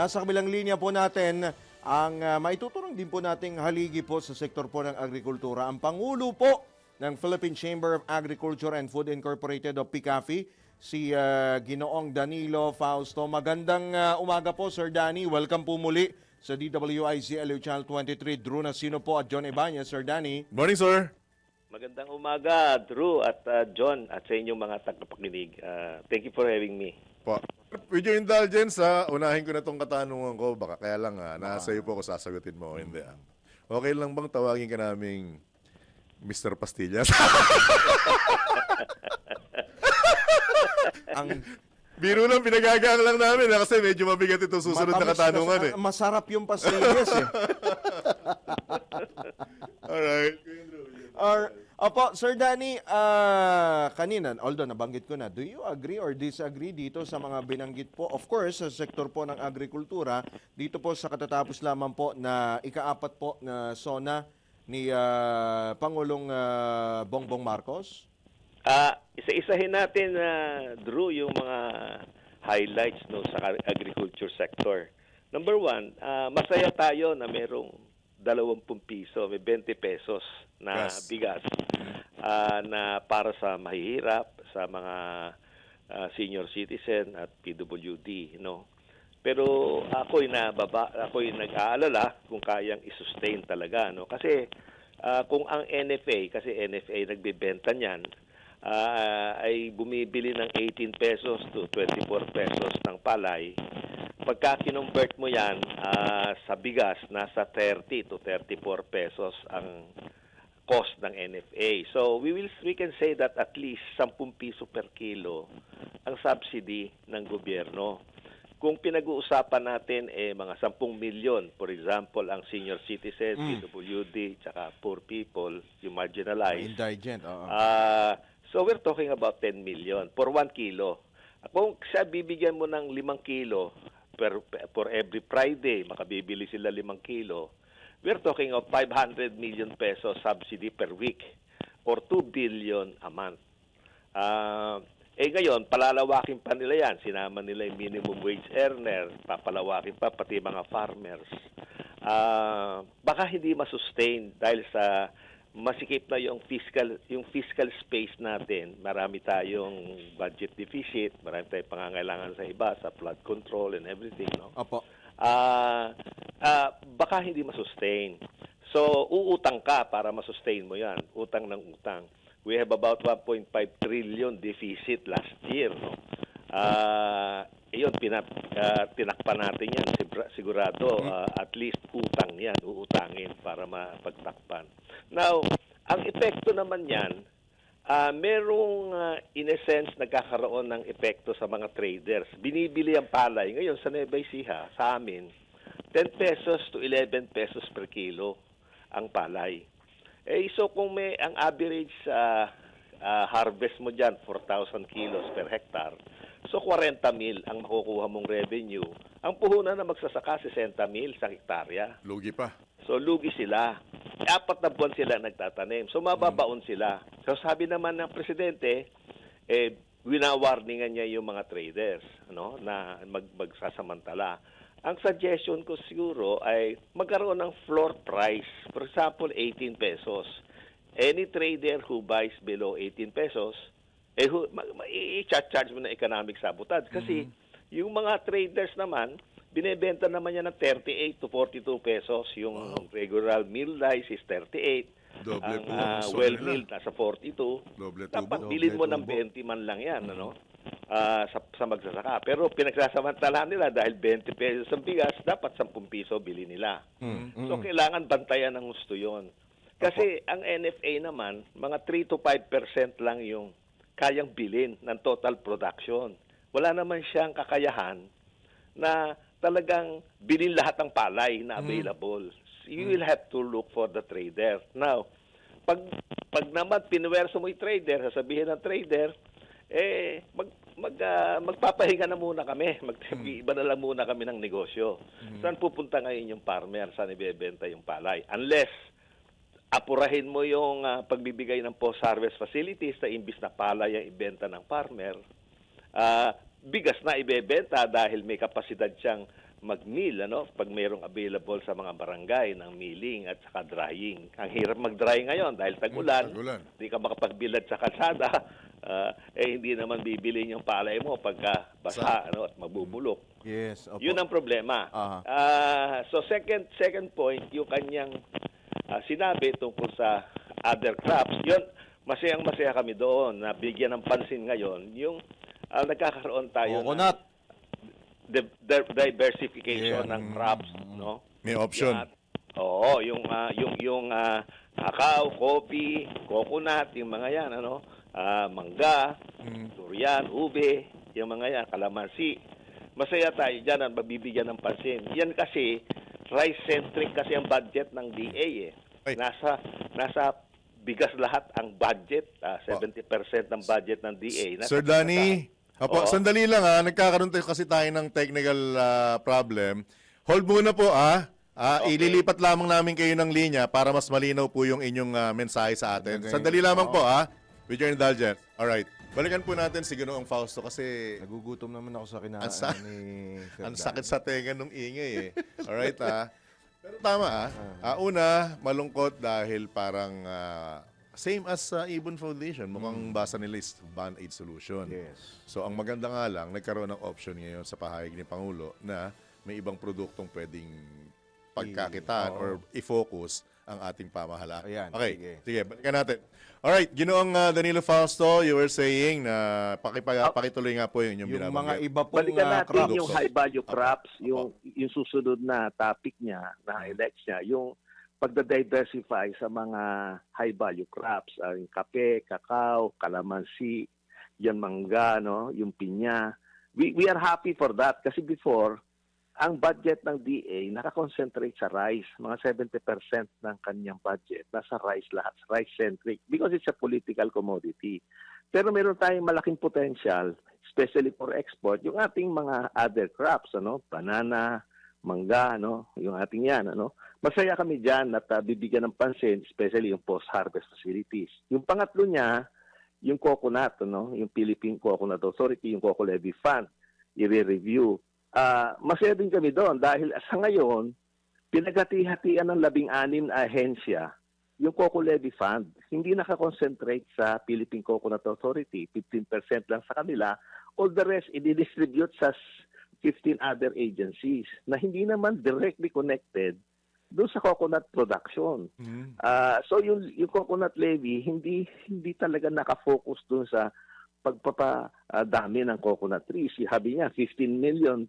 Nasa kabilang linya po natin ang uh, maituturong din po nating haligi po sa sektor po ng agrikultura. Ang Pangulo po ng Philippine Chamber of Agriculture and Food Incorporated o PICAFI, si uh, Ginoong Danilo Fausto. Magandang uh, umaga po, Sir Danny. Welcome po muli sa DWIC LU Channel 23. Drew Nasino po at John Ibanez. Sir Danny. Morning, sir. Magandang umaga, Drew at uh, John at sa inyong mga tagapakinig. Uh, thank you for having me. Po. With your indulgence, ha, unahin ko na tong katanungan ko. Baka kaya lang, ha, nasa iyo po ako sasagutin mo hindi. Ha. Okay lang bang tawagin ka naming Mr. Pastillas? Ang Biro lang, pinagagang lang namin ha, kasi medyo mabigat ito susunod na matamis katanungan eh. Masarap yung pastillas eh. Alright. Or, opo, Sir Danny, ah, kanina, although nabanggit ko na, do you agree or disagree dito sa mga binanggit po? Of course, sa sektor po ng agrikultura, dito po sa katatapos lamang po na ikaapat po na SONA ni ah, Pangulong ah, Bongbong Marcos? Uh, isa-isahin natin, uh, Drew, yung mga highlights no, sa agriculture sector. Number one, uh, masaya tayo na merong 20 piso, may 20 pesos na Yes. bigas ah, na para sa mahihirap, sa mga ah, senior citizen at PWD, no. Pero ako'y nababa, ako'y nag-aalala kung kayang i-sustain talaga, no. Kasi ah, kung ang NFA, kasi NFA nagbebenta niyan, ah, ay bumibili ng 18 pesos to 24 pesos ng palay, pagka kinumbert mo yan ah, sa bigas, nasa 30 to 34 pesos ang cost ng NFA. So we will we can say that at least 10 piso per kilo ang subsidy ng gobyerno. Kung pinag-uusapan natin eh mga 10 milyon, for example, ang senior citizen, PWD, tsaka poor people, yung marginalized, Indigent, oo. Ah, so we're talking about 10 million for 1 kilo. Kung siya bibigyan mo ng 5 kilo per, for every Friday, makabibili sila 5 kilo, we're talking of 500 million pesos subsidy per week or 2 billion a month. Ah, eh ngayon, palalawakin pa nila yan. Sinama nila yung minimum wage earner, papalawakin pa pati mga farmers. Ah, baka hindi masustain dahil sa masikip na yung fiscal yung fiscal space natin. Marami tayong budget deficit, marami tayong pangangailangan sa iba sa flood control and everything, no? Opo. Ah ah, baka hindi masustain. So, uutang ka para masustain mo yan. Utang ng utang. We have about 1.5 trillion deficit last year. No? Ah, iyon, pinap, ah, tinakpan natin yan. Sigurado, ah, at least utang yan. Uutangin para mapagtakpan. Now, ang epekto naman yan, Ah, merong ah, in a sense nagkakaroon ng epekto sa mga traders. Binibili ang palay ngayon sa Nueva Ecija, sa amin, 10 pesos to 11 pesos per kilo ang palay. Eh so kung may ang average sa harvest mo diyan 4,000 kilos per hectare, so 40 mil ang makukuha mong revenue. Ang puhunan na magsasaka 60 mil sa hektarya. Lugi pa. So lugi sila. Apat na buwan sila nagtatanim. So mababaon sila. So sabi naman ng presidente, eh winawarningan niya yung mga traders, ano, na mag magsasamantala. Ang suggestion ko siguro ay magkaroon ng floor price. For example, 18 pesos. Any trader who buys below 18 pesos, eh, i-charge mo na economic sabotage. Kasi yung mga traders naman, binebenta naman yan ng 38 to 42 pesos. Yung regular meal rice is 38. Doble ang po gusto well nila. milled nasa 42. Doble tubo. Dapat bilhin mo ng tubo. 20 man lang yan, ano? Ah, sa, sa magsasaka. Pero pinagsasamantala nila dahil 20 pesos ang bigas, dapat 10 piso bili nila. Mm, So kailangan bantayan ng gusto 'yon. Kasi ang NFA naman, mga 3 to 5% lang yung kayang bilhin ng total production. Wala naman siyang kakayahan na talagang bilhin lahat ng palay na available. You will have to look for the trader. Now, pag pag naman pinwerso mo yung trader, sasabihin ng trader, eh mag mag ah, magpapahinga na muna kami. Mag iba na lang muna kami ng negosyo. Saan pupunta ngayon yung farmer? Saan ibebenta yung palay? Unless apurahin mo yung ah, pagbibigay ng post-harvest facilities na imbis na palay ang ibenta ng farmer, ah, bigas na ibebenta dahil may kapasidad siyang mag-mill ano pag mayroong available sa mga barangay ng milling at saka drying. Ang hirap mag-dry ngayon dahil tag-ulan. tag-ulan. Hindi ka makapagbilad sa kalsada. ah, eh hindi naman bibili yung palay mo pagka basa ano at mabubulok. Yes, opo. Yun ang problema. Aha. Ah, so second second point, yung kanyang ah, sinabi tungkol sa other crops, yun masayang masaya kami doon na bigyan ng pansin ngayon yung ah, nagkakaroon tayo ng Coconut. di- di- diversification Yeah. ng crops, no? May option. Yan. Oo, yung ah, yung yung ah, kakao, coffee, coconut, yung mga yan, ano? Ah, mangga, Mm. durian, ube, yung mga yan, kalamansi. Masaya tayo dyan at mabibigyan ng pansin. Yan kasi, rice-centric kasi ang budget ng DA eh. Ay. Nasa, nasa bigas lahat ang budget. ah, 70% ng budget ng DA. Nasa Sir Danny, Apo, Oo. sandali lang ha. Nagkakaroon tayo kasi tayo ng technical ah, problem. Hold muna po ah. Ah, Okay. Ililipat lamang namin kayo ng linya para mas malinaw po yung inyong ah, mensahe sa atin. Okay. Sandali lamang po ah. With your indulgence. Alright. Balikan po natin si Ginoong Fausto kasi Nagugutom naman ako sa kinaan Ang sa- ni Sir ang Dan. sakit sa tenga nung ingay eh. Alright ah. Pero tama ah. Ah, una, malungkot dahil parang ah, same as sa Ibon Foundation. Mukhang basa nila is Band-Aid solution. Yes. So ang maganda nga lang, nagkaroon ng option ngayon sa pahayag ni Pangulo na may ibang produktong pwedeng pagkakitaan oo. or i-focus ang ating pamahalaan. Ayan, okay, sige. sige. balikan natin. Alright, ginoong uh, Danilo Fausto, you were saying na pakipag- pakituloy nga po yung inyong Yung mga iba pong Balikan ah, natin crops. yung high value crops, yung yung susunod na topic niya, na highlights niya, yung pagda-diversify sa mga high value crops, ah, yung kape, kakao, kalamansi, yan mangga, no, yung pinya. We we are happy for that kasi before ang budget ng DA nakakonsentrate sa rice. Mga 70% ng kanyang budget nasa rice lahat, rice-centric because it's a political commodity. Pero meron tayong malaking potential, especially for export, yung ating mga other crops, ano, banana, mangga, ano, yung ating yan, ano. Masaya kami diyan at ah, bibigyan ng pansin, especially yung post-harvest facilities. Yung pangatlo niya, yung coconut, ano, yung Philippine Coconut Authority, yung Coco Levy Fund, i-review. Ah, masaya din kami doon dahil sa ngayon, pinaghati-hatian ng labing-anim na ahensya yung Coco Levy Fund. Hindi nakakonsentrate sa Philippine Coconut Authority. 15% lang sa kanila. All the rest, i-distribute sa 15 other agencies na hindi naman directly connected doon sa coconut production. Mhm. Ah, so yung yung coconut levy hindi hindi talaga nakafocus doon sa pagpapadami ng coconut trees. Sabi niya 15 million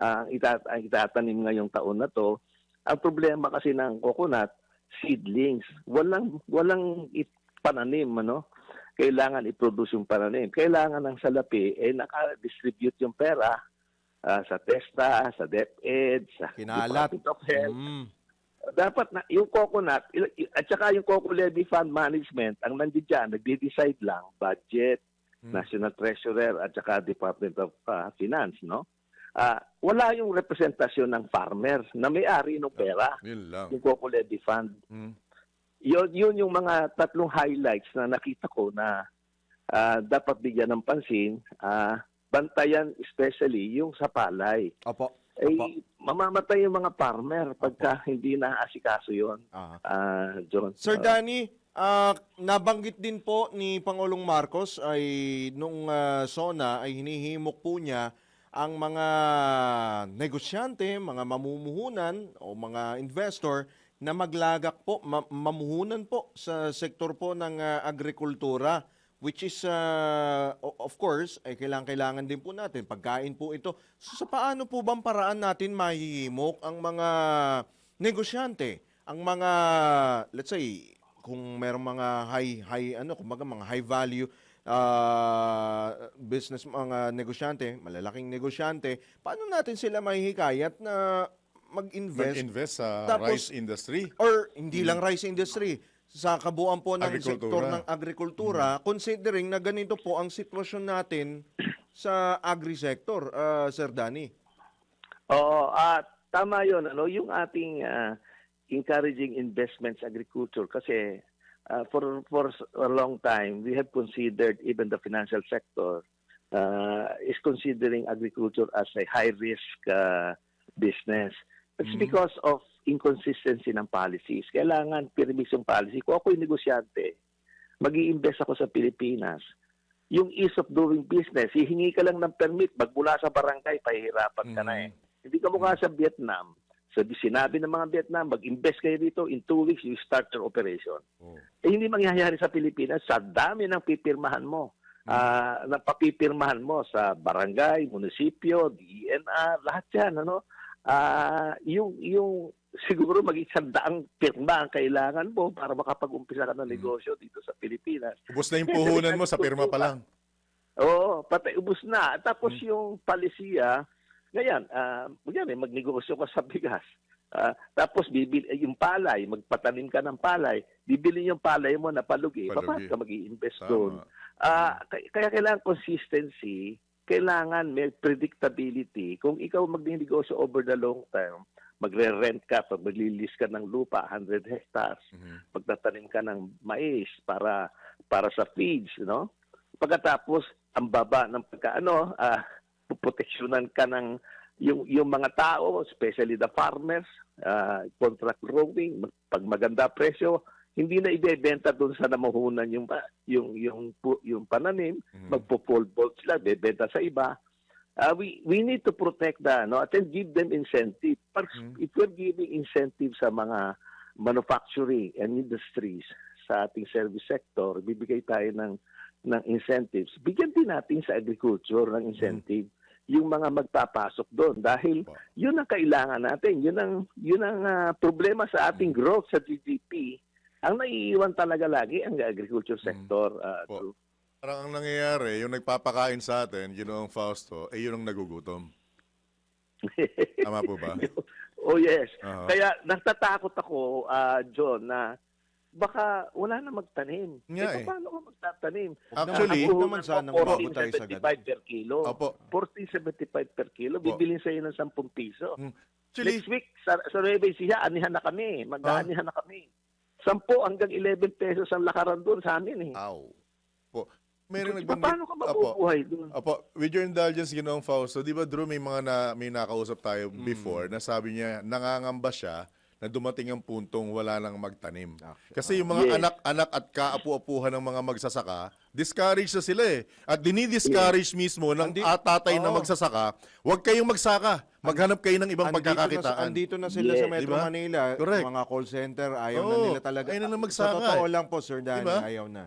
ah, ang itat ang itatanim ngayong taon na to. Ang problema kasi ng coconut seedlings. Walang walang pananim ano. Kailangan i-produce yung pananim. Kailangan ng salapi eh naka-distribute yung pera ah, sa TESTA, sa DepEd, sa Kinalat. Department of Health Mm. dapat na yung coconut at saka yung Coco Levy Fund Management ang nandiyan dyan, nagde-decide lang budget, Hmm. National Treasurer at saka Department of ah, Finance, no? Ah, wala yung representasyon ng farmer na may-ari ng pera, lang. yung Coco Levy Fund. Mhm. Yun, yun yung mga tatlong highlights na nakita ko na ah, dapat bigyan ng pansin. Ah, bantayan especially yung sa palay. Opo. Eh, Opo. mamamatay yung mga farmer pagka hindi na asikaso yun. Ah. Ah, John. Sir Ah, Danny, ah, nabanggit din po ni Pangulong Marcos ay nung ah, SONA ay hinihimok po niya ang mga negosyante, mga mamumuhunan o mga investor na maglagak po, ma- mamuhunan po sa sektor po ng ah, agrikultura which is o- of course ay kailangan kailangan din po natin pagkain po ito. So, sa paano po bang paraan natin mahihimok ang mga negosyante, ang mga let's say kung merong mga high high ano kumbaga mga high value ah, business mga negosyante, malalaking negosyante, paano natin sila mahihikayat na mag-invest Mag-invest sa Tapos- rice industry. or hindi lang rice industry sa kabuuan po ng Agrikultura. sektor ng agrikultura considering na ganito po ang sitwasyon natin sa agri-sector ah, Sir Danny. Oo, at tama 'yon ano, yung ating ah, encouraging investments agriculture kasi ah, for for a long time we have considered even the financial sector ah, is considering agriculture as a high risk business. It's because of inconsistency ng policies. Kailangan permis yung policy. Kung ako yung negosyante, mag invest ako sa Pilipinas, yung ease of doing business, hihingi ka lang ng permit, magmula sa barangay, pahihirapan ka na eh. Hindi ka mukha sa Vietnam. So, di sinabi ng mga Vietnam, mag-invest kayo dito, in two weeks, you start your operation. Oh. Eh, hindi mangyayari sa Pilipinas. Sa dami ng pipirmahan mo, ah ng papipirmahan mo sa barangay, munisipyo, DENR, lahat yan, ano? Ah, yung, yung siguro mag-isang daang pirma ang kailangan mo para makapag-umpisa ka ng negosyo dito sa Pilipinas. Ubus na yung puhunan mo sa pirma pa lang. Oo, pati ubus na. Tapos yung palisiya, ngayon, uh, magnegosyo ka sa bigas. Ah, tapos bibili yung palay, magpatanim ka ng palay, bibili yung palay mo na palugi, Palugi. paano ka mag-i-invest doon? Kaya, kaya kailangan consistency, kailangan may predictability. Kung ikaw magnegosyo over the long term, magre-rent ka, pag maglilis ka ng lupa, 100 hectares, Mhm. magtatanim ka ng mais para para sa feeds, no? Pagkatapos, ang baba ng pagkaano, ah puproteksyonan ka ng yung yung mga tao, especially the farmers, ah, contract growing, pag maganda presyo, hindi na ibebenta doon sa namuhunan yung yung yung yung pananim, Mhm. magpo-pole vault sila, bebenta sa iba. Uh, we we need to protect the no at then give them incentive. Pag, Mhm. If we're giving incentive sa mga manufacturing and industries sa ating service sector, bibigay tayo ng ng incentives. Bigyan din natin sa agriculture ng incentive yung mga magpapasok doon dahil Wow. yun ang kailangan natin. Yun ang yun ang ah, problema sa ating growth sa GDP. Ang naiiwan talaga lagi ang agriculture sector. ah, Po. Drew. Parang ang nangyayari, yung nagpapakain sa atin, yun ang Fausto, eh yun ang nagugutom. Tama po ba? oh yes. Aha. Kaya natatakot ako, ah, John, na baka wala na magtanim. Nga eh, eh. paano ka magtatanim? Actually, Huwag naman sana mo, umabot tayo sa 14.75 per kilo. Opo. 14.75 per kilo, bibilin sa iyo ng 10 piso. Hmm. Actually, Next week, sa, sa Nueva Ecija, anihan na kami. Mag-aanihan na kami. 10 hanggang 11 pesos ang lakaran doon sa amin eh. Aw. Meron Pa- nagbanggit. Paano ka mabubuhay doon? Opo, with your indulgence, Ginoong Fausto, di ba Drew, may mga na, may nakausap tayo before na sabi niya, nangangamba siya na dumating ang puntong wala nang magtanim. Kasi yung mga Yes. anak-anak at kaapu-apuhan ng mga magsasaka, discourage na sila eh. At dinidiscourage mismo ng Andi- at tatay na magsasaka, huwag kayong magsaka. Maghanap kayo ng ibang Andito na, pagkakakitaan. andito na sila Yes. sa Metro Diba? Manila. Correct. Mga call center, ayaw na Oo, nila talaga. ayaw na na Sa magsaka totoo eh. lang po, Sir Danny, Diba? ayaw na.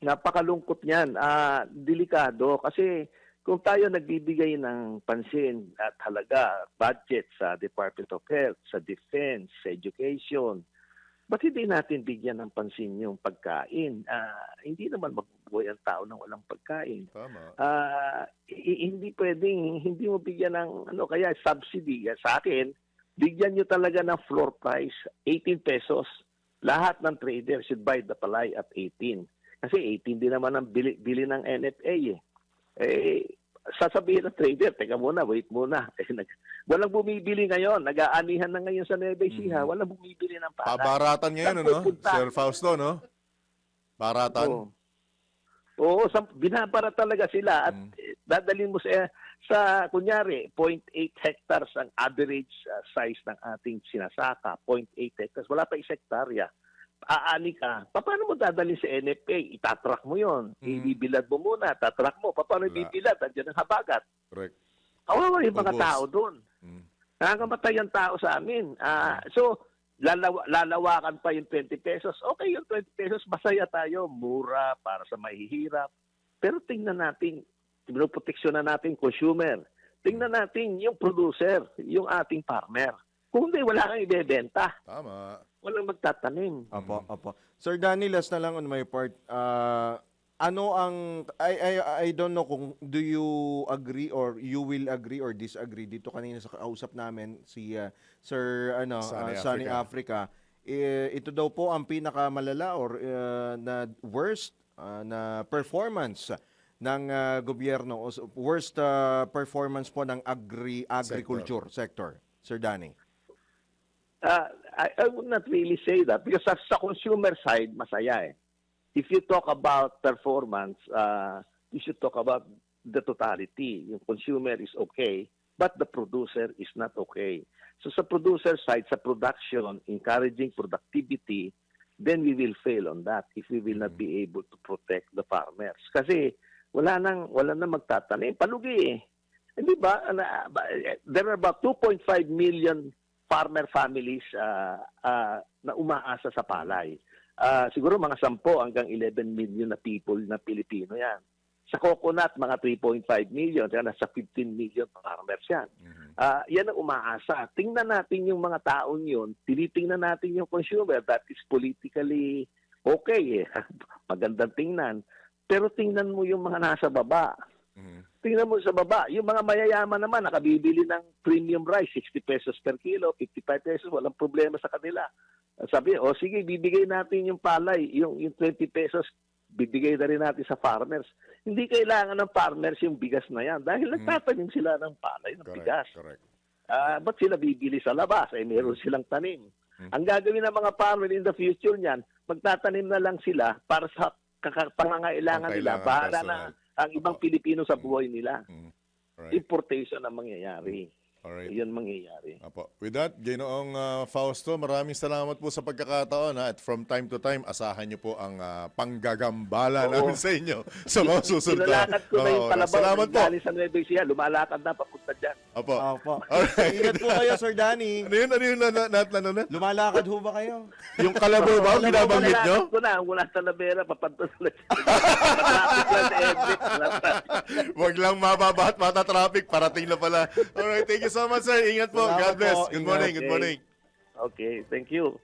Napakalungkot niyan. Ah, delikado kasi kung tayo nagbibigay ng pansin at halaga, budget sa Department of Health, sa Defense, sa Education, ba't hindi natin bigyan ng pansin yung pagkain? Ah, hindi naman mabubuhay ang tao ng walang pagkain. Tama. Hi- hindi pwedeng hindi mo bigyan ng ano kaya subsidy sa akin bigyan niyo talaga ng floor price 18 pesos lahat ng trader should buy the palay at 18 kasi 18 din naman ang bili, bili ng NFA eh. eh sasabihin ng trader teka muna wait muna eh, nag, walang bumibili ngayon nag-aanihan na ngayon sa Nueva Ecija walang bumibili ng palay Pabaratan ngayon, Saan ano? pupunta? Sir Fausto, no? Baratan. Oo. Oo, sa, binabara talaga sila at Mm. eh, dadalhin mo sa, sa kunyari, 0.8 hectares ang average uh, size ng ating sinasaka. 0.8 hectares. Wala pa isang hektarya. Aani ka. Pa- Paano mo dadalhin sa NFA? Itatrack mo yon. Mm. Ibibilad mo muna. Tatrack mo. Pa- Paano Wala. ibibilad? Andiyan ang habagat. Correct. Kawawa yung mga Ubos. tao doon. Mm. Nakakamatay ang tao sa amin. Ah, so, lalawa, lalawakan pa yung 20 pesos. Okay, yung 20 pesos, masaya tayo. Mura para sa mahihirap. Pero tingnan natin, pinoproteksyon na natin consumer. Tingnan natin yung producer, yung ating farmer. Kung hindi, wala kang ibebenta. Tama. Walang magtatanim. Opo, opo. Sir Danny, last na lang on my part. Ah, ano ang I, I I don't know kung do you agree or you will agree or disagree dito kanina sa kausap namin si ah, Sir ano Sunny ah, Sunny Africa. Eh, ito daw po ang pinakamalala or ah, na worst ah, na performance ng ah, gobyerno worst ah, performance po ng agri agriculture sector. Sir Danny. Uh, I, I would not really say that because sa, sa consumer side, masaya eh. If you talk about performance, uh, you should talk about the totality. Yung consumer is okay, but the producer is not okay. So sa producer side, sa production, encouraging productivity, then we will fail on that if we will not be able to protect the farmers. Kasi wala nang wala nang magtatanim, palugi eh. Hindi ba na- ba- eh, there are about 2.5 million farmer families ah, ah, na umaasa sa palay. Ah, siguro mga 10 hanggang 11 million na people na Pilipino 'yan. Sa coconut, mga 3.5 million, kaya nasa 15 million farmers yan. Ah, yan ang umaasa. Tingnan natin yung mga taong yun, tinitingnan natin yung consumer, that is politically okay eh. Magandang tingnan. Pero tingnan mo yung mga nasa baba. Mhm. Tingnan mo sa baba, yung mga mayayaman naman, nakabibili ng premium rice, 60 pesos per kilo, 55 pesos, walang problema sa kanila. Sabi, o sige, bibigay natin yung palay, yung, yung 20 pesos, bibigay na rin natin sa farmers. Hindi kailangan ng farmers yung bigas na yan dahil nagtatanim sila ng palay, ng bigas. Correct, correct. Ah, ba't sila bibili sa labas? Eh, meron silang tanim. Ang gagawin ng mga farmer in the future niyan, magtatanim na lang sila para sa pangangailangan nila. Para na. Ang ibang Pilipino sa buhay nila. Mhm. Alright. Importation ang mangyayari. Alright. Yan mangyayari. Apo. With that, Ginoong ah, Fausto, maraming salamat po sa pagkakataon. Ha? At from time to time, asahan niyo po ang ah, panggagambala Oo. namin sa inyo sa mga susunod Nilalakad ko na yung palabaw. Salamat po. Galing sa Nueva Ecija, lumalakad na papunta Apo. Opo. Alright. Ingat po kayo, Sir Danny. Ano yun? Ano yun? Na, na, na, ano na? Lumalakad ho ba kayo? Yung kalabo ba? ang Binabanggit nyo? Ko na, mula sa Navera, papunta sa. Huwag lang mababa at mata traffic. Parating na pala. Alright. Thank you so much, sir. Ingat po. Salamat God bless. po. Good morning. Good morning. Okay, thank you.